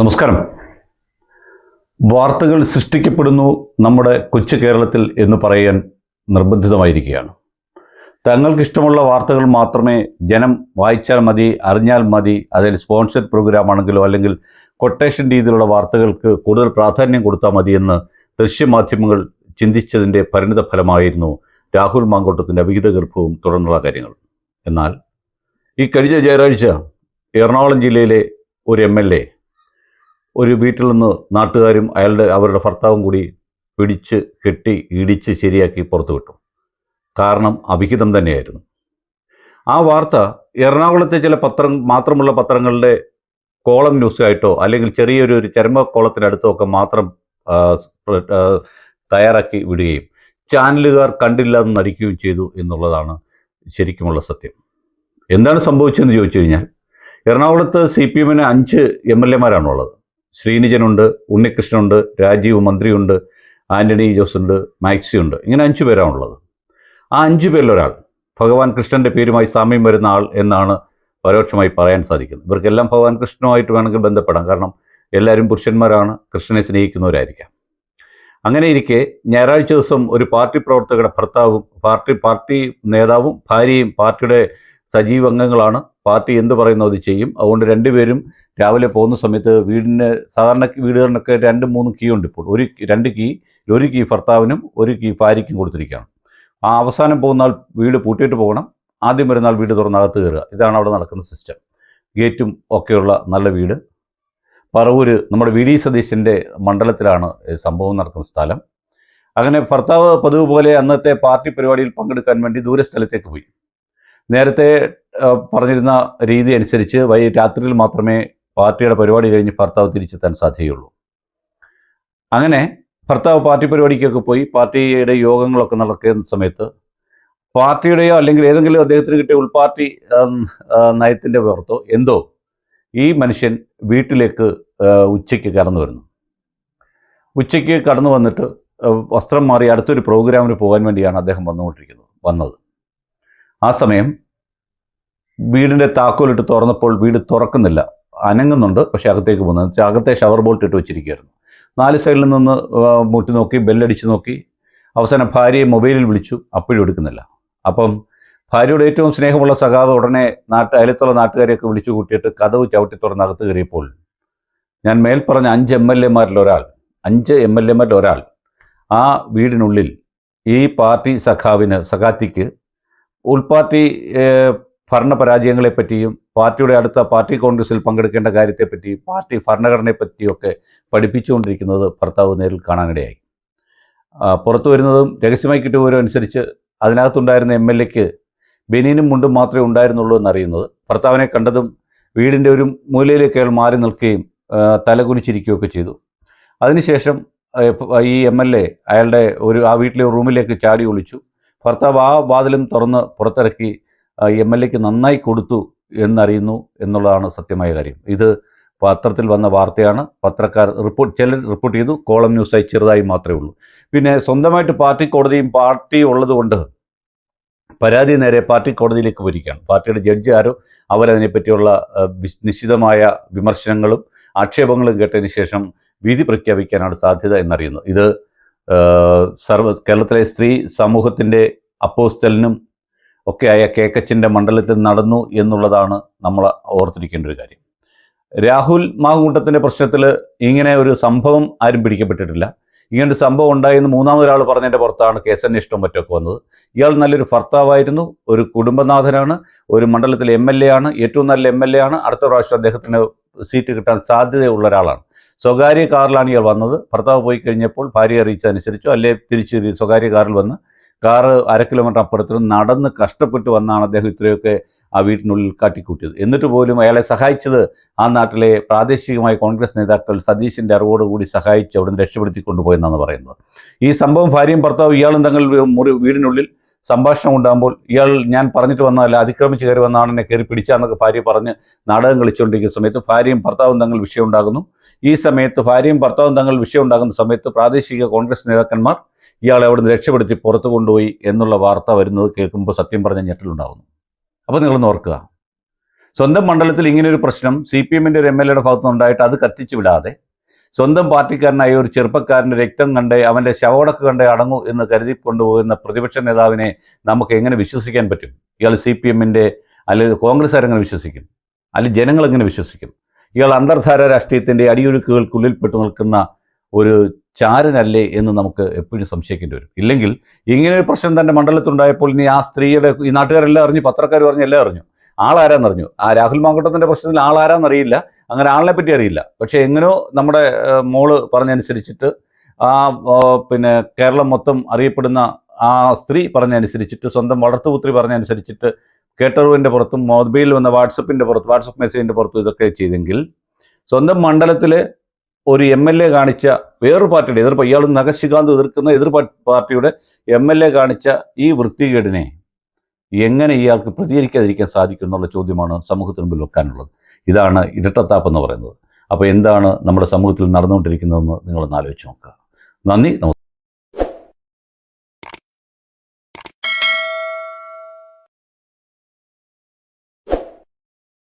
നമസ്കാരം. വാർത്തകൾ സൃഷ്ടിക്കപ്പെടുന്നു നമ്മുടെ കൊച്ചു കേരളത്തിൽ എന്ന് പറയാൻ നിർബന്ധിതമായിരിക്കുകയാണ്. തങ്ങൾക്കിഷ്ടമുള്ള വാർത്തകൾ മാത്രമേ ജനം വായിച്ചാൽ മതി അറിഞ്ഞാൽ മതി അതിൽ സ്പോൺസർഡ് പ്രോഗ്രാം ആണെങ്കിലോ അല്ലെങ്കിൽ കൊട്ടേഷൻ രീതിയിലുള്ള വാർത്തകൾക്ക് കൂടുതൽ പ്രാധാന്യം കൊടുത്താൽ മതി മതിയെന്ന് ദൃശ്യമാധ്യമങ്ങൾ ചിന്തിച്ചതിന്റെ പരിണിത ഫലമായിരുന്നു രാഹുൽ മാങ്കോട്ടത്തിന്റെ അവിഹിത ഗർഭവും തുടർന്നുള്ള കാര്യങ്ങൾ. എന്നാൽ ഈ കഴിഞ്ഞ ഞായറാഴ്ച എറണാകുളം ജില്ലയിലെ ഒരു എം എൽ എ ഒരു വീട്ടിൽ നിന്ന് നാട്ടുകാരും അയാളുടെ അവരുടെ ഭർത്താവും കൂടി പിടിച്ച് കെട്ടി ഇടിച്ച് ശരിയാക്കി പുറത്തു വിട്ടു. കാരണം അഭിഹിതം തന്നെയായിരുന്നു. ആ വാർത്ത എറണാകുളത്തെ ചില പത്രം മാത്രമുള്ള പത്രങ്ങളുടെ കോളം ന്യൂസായിട്ടോ അല്ലെങ്കിൽ ചെറിയൊരു ഒരു ചരമ കോളത്തിനടുത്തോ ഒക്കെ മാത്രം തയ്യാറാക്കി വിടുകയും ചാനലുകാർ കണ്ടില്ല എന്ന് നടിക്കുകയും ചെയ്തു എന്നുള്ളതാണ് ശരിക്കുമുള്ള സത്യം. എന്താണ് സംഭവിച്ചതെന്ന് ചോദിച്ചു കഴിഞ്ഞാൽ എറണാകുളത്ത് സി പി എമ്മിന് അഞ്ച് എം എൽ എമാരാണുള്ളത് ശ്രീനിജനുണ്ട് ഉണ്ണികൃഷ്ണനുണ്ട് രാജീവ് മന്ത്രിയുണ്ട് ആന്റണി മാക്സി ഉണ്ട് ഇങ്ങനെ അഞ്ച് പേരാണുള്ളത് ആ അഞ്ച് പേരിലൊരാൾ ഭഗവാൻ കൃഷ്ണന്റെ പേരുമായി സാമ്യം വരുന്ന ആൾ എന്നാണ് പരോക്ഷമായി പറയാൻ സാധിക്കുന്നത്. ഇവർക്കെല്ലാം ഭഗവാൻ കൃഷ്ണനുമായിട്ട് വേണമെങ്കിൽ ബന്ധപ്പെടാം. കാരണം എല്ലാവരും പുരുഷന്മാരാണ് കൃഷ്ണനെ സ്നേഹിക്കുന്നവരായിരിക്കാം. അങ്ങനെ ഇരിക്കെ ഞായറാഴ്ച ദിവസം ഒരു പാർട്ടി പ്രവർത്തകരുടെ ഭർത്താവും പാർട്ടി പാർട്ടി നേതാവും ഭാര്യയും പാർട്ടിയുടെ സജീവ അംഗങ്ങളാണ് പാർട്ടി എന്ത് പറയുന്നു അത് ചെയ്യും. അതുകൊണ്ട് രണ്ടുപേരും രാവിലെ പോകുന്ന സമയത്ത് വീടിന് സാധാരണ വീടുകളിലൊക്കെ രണ്ട് മൂന്ന് കീ ഉണ്ട് ഇപ്പോൾ. ഒരു രണ്ട് കീ ഒരു കീ ഭർത്താവിനും ഒരു കീ ഭാര്യയ്ക്കും കൊടുത്തിരിക്കുകയാണ്. ആ അവസാനം പോകുന്ന ആൾ വീട് പൂട്ടിയിട്ട് പോകണം. ആദ്യം വരുന്ന ആൾ വീട് തുറന്ന് അകത്ത് കയറുക. ഇതാണ് അവിടെ നടക്കുന്ന സിസ്റ്റം. ഗേറ്റും ഒക്കെയുള്ള നല്ല വീട്. പറവൂര് നമ്മുടെ വി ഡി സതീശന്റെ മണ്ഡലത്തിലാണ് സംഭവം നടക്കുന്ന സ്ഥലം. അങ്ങനെ ഭർത്താവ് പതിവ് പോലെ അന്നത്തെ പാർട്ടി പരിപാടിയിൽ പങ്കെടുക്കാൻ വേണ്ടി ദൂരസ്ഥലത്തേക്ക് പോയി. നേരത്തെ പറഞ്ഞിരുന്ന രീതി അനുസരിച്ച് വൈ രാത്രിയിൽ മാത്രമേ പാർട്ടിയുടെ പരിപാടി കഴിഞ്ഞ് ഭർത്താവ് തിരിച്ചെത്താൻ സാധ്യതയുള്ളൂ. അങ്ങനെ ഭർത്താവ് പാർട്ടി പരിപാടിക്കൊക്കെ പോയി പാർട്ടിയുടെ യോഗങ്ങളൊക്കെ നടക്കുന്ന സമയത്ത് പാർട്ടിയുടെയോ അല്ലെങ്കിൽ ഏതെങ്കിലും അദ്ദേഹത്തിന് കിട്ടിയ ഉൾപാർട്ടി നയത്തിന്റെ പുറത്തോ എന്തോ ഈ മനുഷ്യൻ വീട്ടിലേക്ക് ഉച്ചയ്ക്ക് കടന്നു വരുന്നു. ഉച്ചയ്ക്ക് കടന്നു വന്നിട്ട് വസ്ത്രം മാറി അടുത്തൊരു പ്രോഗ്രാമിന് പോകാൻ വേണ്ടിയാണ് അദ്ദേഹം വന്നുകൊണ്ടിരിക്കുന്നത് വന്നത്. ആ സമയം വീടിന്റെ താക്കോലിട്ട് തുറന്നപ്പോൾ വീട് തുറക്കുന്നില്ല. അനങ്ങുന്നുണ്ട് പക്ഷേ അകത്തേക്ക് പോകുന്നത് അകത്തെ ഷവർ ബോൾട്ട് ഇട്ട് വെച്ചിരിക്കുകയായിരുന്നു. നാല് സൈഡിൽ നിന്ന് മുട്ടി നോക്കി ബെല്ലടിച്ച് നോക്കി. അവസാനം ഭാര്യയെ മൊബൈലിൽ വിളിച്ചു അപ്പോഴും എടുക്കുന്നില്ല. അപ്പം ഭാര്യയുടെ ഏറ്റവും സ്നേഹമുള്ള സഖാവ് ഉടനെ നാട്ട് അയലത്തുള്ള നാട്ടുകാരെയൊക്കെ വിളിച്ചു കൂട്ടിയിട്ട് കഥവ് ചവിട്ടി തുറന്ന് അകത്ത് കയറിയപ്പോൾ ഞാൻ മേൽ പറഞ്ഞ അഞ്ച് എം എൽ എമാരിൽ ഒരാൾ അഞ്ച് എം എൽ എമാരിൽ ഒരാൾ ആ വീടിനുള്ളിൽ ഈ പാർട്ടി സഖാവിന് സഖാത്തിക്ക് ഉൾപാർട്ടി ഭരണപരാജയങ്ങളെപ്പറ്റിയും പാർട്ടിയുടെ അടുത്ത പാർട്ടി കോൺഗ്രസിൽ പങ്കെടുക്കേണ്ട കാര്യത്തെപ്പറ്റിയും പാർട്ടി ഭരണഘടനയെപ്പറ്റിയൊക്കെ പഠിപ്പിച്ചുകൊണ്ടിരിക്കുന്നത് ഭർത്താവ് നേരിൽ കാണാനിടയായി. പുറത്തു വരുന്നതും രഹസ്യമായി കിട്ടുന്നവരും അനുസരിച്ച് അതിനകത്തുണ്ടായിരുന്ന എം എൽ എക്ക് ബനീനും മുണ്ടും മാത്രമേ ഉണ്ടായിരുന്നുള്ളൂ എന്നറിയുന്നത്. ഭർത്താവിനെ കണ്ടതും വീടിന്റെ ഒരു മൂലയിലേക്ക് അയാൾ മാറി നിൽക്കുകയും തലകുനിച്ചിരിക്കുകയൊക്കെ ചെയ്തു. അതിനുശേഷം ഈ എം എൽ എ അയാളുടെ ഒരു ആ വീട്ടിലെ റൂമിലേക്ക് ചാടി ഒളിച്ചു. ഭർത്താവ് ആ വാതിലും തുറന്ന് പുറത്തിറക്കി എം എൽ എക്ക് നന്നായി കൊടുത്തു എന്നറിയുന്നു എന്നുള്ളതാണ് സത്യമായ കാര്യം. ഇത് പത്രത്തിൽ വന്ന വാർത്തയാണ്. പത്രക്കാർ റിപ്പോർട്ട് ചിലർ റിപ്പോർട്ട് ചെയ്തു. കോളം ന്യൂസായി ചെറുതായി മാത്രമേ ഉള്ളൂ. പിന്നെ സ്വന്തമായിട്ട് പാർട്ടി കോടതിയും പാർട്ടി ഉള്ളതുകൊണ്ട് പരാതി നേരെ പാർട്ടി കോടതിയിലേക്ക് വരികയാണ് പാർട്ടിയുടെ ജഡ്ജി ആരോ അവരതിനെപ്പറ്റിയുള്ള നിശ്ചിതമായ വിമർശനങ്ങളും ആക്ഷേപങ്ങളും കേട്ടതിന് ശേഷം വിധി പ്രഖ്യാപിക്കാനാണ് സാധ്യത എന്നറിയുന്നു. ഇത് സർവ കേരളത്തിലെ സ്ത്രീ സമൂഹത്തിന്റെ അപ്പോസ്തലിനും ഒക്കെയായ കേക്കച്ചിന്റെ മണ്ഡലത്തിൽ നടന്നു എന്നുള്ളതാണ് നമ്മൾ ഓർത്തിരിക്കേണ്ട ഒരു കാര്യം. രാഹുൽ മാഹുകൂട്ടത്തിന്റെ പ്രശ്നത്തിൽ ഇങ്ങനെ ഒരു സംഭവം ആരും പിടിക്കപ്പെട്ടിട്ടില്ല. ഇങ്ങനൊരു സംഭവം ഉണ്ടായെന്ന് മൂന്നാമതൊരാൾ പറഞ്ഞതിന്റെ പുറത്താണ് കേസന്വേഷണം മറ്റൊക്കെ വന്നത്. ഇയാൾ നല്ലൊരു ഭർത്താവായിരുന്നു ഒരു കുടുംബനാഥനാണ് ഒരു മണ്ഡലത്തിലെ എം എൽ എ ആണ് ഏറ്റവും നല്ല എം എൽ എ ആണ്. അടുത്ത പ്രാവശ്യം അദ്ദേഹത്തിന് സീറ്റ് കിട്ടാൻ സാധ്യതയുള്ള ഒരാളാണ്. സ്വകാര്യ കാറിലാണ് ഇയാൾ വന്നത്. ഭർത്താവ് പോയി കഴിഞ്ഞപ്പോൾ ഭാര്യ അറിയിച്ചതനുസരിച്ചോ അല്ലെ തിരിച്ച് സ്വകാര്യ കാറിൽ വന്ന് കാറ് അര കിലോമീറ്റർ അപ്പുറത്തുനിന്ന് നടന്ന് കഷ്ടപ്പെട്ട് വന്നാണ് അദ്ദേഹം ഇത്രയൊക്കെ ആ വീട്ടിനുള്ളിൽ കാട്ടിക്കൂട്ടിയത്. എന്നിട്ട് പോലും അയാളെ സഹായിച്ചത് ആ നാട്ടിലെ പ്രാദേശികമായ കോൺഗ്രസ് നേതാക്കൾ സതീശിന്റെ അറിവോടുകൂടി സഹായിച്ച് അവിടുന്ന് രക്ഷപ്പെടുത്തി കൊണ്ടുപോയെന്നാണ് പറയുന്നത്. ഈ സംഭവം ഭാര്യയും ഭർത്താവും ഇയാളും തങ്ങൾ മുറി വീടിനുള്ളിൽ സംഭാഷണം ഉണ്ടാകുമ്പോൾ ഇയാൾ ഞാൻ പറഞ്ഞിട്ട് വന്നതല്ല അതിക്രമിച്ച് കയറി വന്നാണ് എന്നെ കയറി പിടിച്ചാന്നൊക്കെ ഭാര്യ പറഞ്ഞ് നാടകം കളിച്ചുകൊണ്ടിരിക്കുന്ന സമയത്ത് ഭാര്യയും ഭർത്താവും തങ്ങൾ വിഷയം ഉണ്ടാകുന്നു. ഈ സമയത്ത് ഭാര്യയും ഭർത്താവും തങ്ങൾ വിഷയം ഉണ്ടാകുന്ന സമയത്ത് പ്രാദേശിക കോൺഗ്രസ് നേതാക്കന്മാർ ഇയാളെ അവിടുന്ന് രക്ഷപ്പെടുത്തി പുറത്തു കൊണ്ടുപോയി എന്നുള്ള വാർത്ത വരുന്നത് കേൾക്കുമ്പോൾ സത്യം പറഞ്ഞ ഞെട്ടലുണ്ടാകുന്നു അപ്പോൾ നിങ്ങളൊന്ന് ഓർക്കുക. സ്വന്തം മണ്ഡലത്തിൽ ഇങ്ങനെ ഒരു പ്രശ്നം സി പി എമ്മിന്റെ ഒരു എം എൽ എയുടെ ഭാഗത്തുനിന്നുണ്ടായിട്ട് അത് കത്തിച്ചു വിടാതെ സ്വന്തം പാർട്ടിക്കാരനായ ഒരു ചെറുപ്പക്കാരന്റെ രക്തം കണ്ട് അവന്റെ ശവടക്ക് കണ്ട് അടങ്ങൂ എന്ന് കരുതി കൊണ്ടുപോകുന്ന പ്രതിപക്ഷ നേതാവിനെ നമുക്ക് എങ്ങനെ വിശ്വസിക്കാൻ പറ്റും? ഇയാൾ സി പി എമ്മിന്റെ അല്ലെങ്കിൽ കോൺഗ്രസ്സുകാരെങ്ങനെ വിശ്വസിക്കും? അല്ലെങ്കിൽ ജനങ്ങൾ എങ്ങനെ വിശ്വസിക്കും? ഇയാൾ അന്തർധാര രാഷ്ട്രീയത്തിന്റെ അടിയൊഴുക്കുകൾക്കുള്ളിൽപ്പെട്ടു നിൽക്കുന്ന ഒരു ചാരനല്ലേ എന്ന് നമുക്ക് എപ്പോഴും സംശയിക്കേണ്ടി വരും. ഇല്ലെങ്കിൽ ഇങ്ങനെ ഒരു പ്രശ്നം തന്നെ മണ്ഡലത്തിലുണ്ടായപ്പോൾ ഇനി ആ സ്ത്രീയുടെ ഈ നാട്ടുകാരെല്ലാം അറിഞ്ഞു പത്രക്കാർ പറഞ്ഞു എല്ലാം അറിഞ്ഞു. ആളാരാന്നറിഞ്ഞു ആ രാഹുൽ മാങ്കോട്ടത്തിന്റെ പ്രശ്നത്തിൽ ആളാരാന്നറിയില്ല അങ്ങനെ ആളിനെ പറ്റി അറിയില്ല. പക്ഷേ എങ്ങനെയോ നമ്മുടെ മോൾ പറഞ്ഞനുസരിച്ചിട്ട് ആ പിന്നെ കേരളം മൊത്തം അറിയപ്പെടുന്ന ആ സ്ത്രീ പറഞ്ഞനുസരിച്ചിട്ട് സ്വന്തം വളർത്തുപുത്രി പറഞ്ഞനുസരിച്ചിട്ട് കേട്ടറിവിന്റെ പുറത്തും മൊബൈലിൽ വന്ന വാട്സപ്പിന്റെ പുറത്ത് വാട്സപ്പ് മെസ്സേജിന്റെ പുറത്തും ഇതൊക്കെ ചെയ്തെങ്കിൽ സ്വന്തം മണ്ഡലത്തിൽ ഒരു എം എൽ എ കാണിച്ച വേറൊരു പാർട്ടിയുടെ എതിർപ്പ് ഇയാൾ നഖശികാന്ത് എതിർക്കുന്ന എതിർ പാർട്ടിയുടെ എം എൽ എ കാണിച്ച ഈ വൃത്തികേടിനെ എങ്ങനെ ഇയാൾക്ക് പ്രതികരിക്കാതിരിക്കാൻ സാധിക്കും എന്നുള്ള ചോദ്യമാണ് സമൂഹത്തിന് മുമ്പിൽ വെക്കാനുള്ളത്. ഇതാണ് ഇരട്ടത്താപ്പ് എന്ന് പറയുന്നത്. അപ്പോൾ എന്താണ് നമ്മുടെ സമൂഹത്തിൽ നടന്നുകൊണ്ടിരിക്കുന്നതെന്ന് നിങ്ങളൊന്ന് ആലോചിച്ച് നോക്കുക. നന്ദി നമസ്കാരം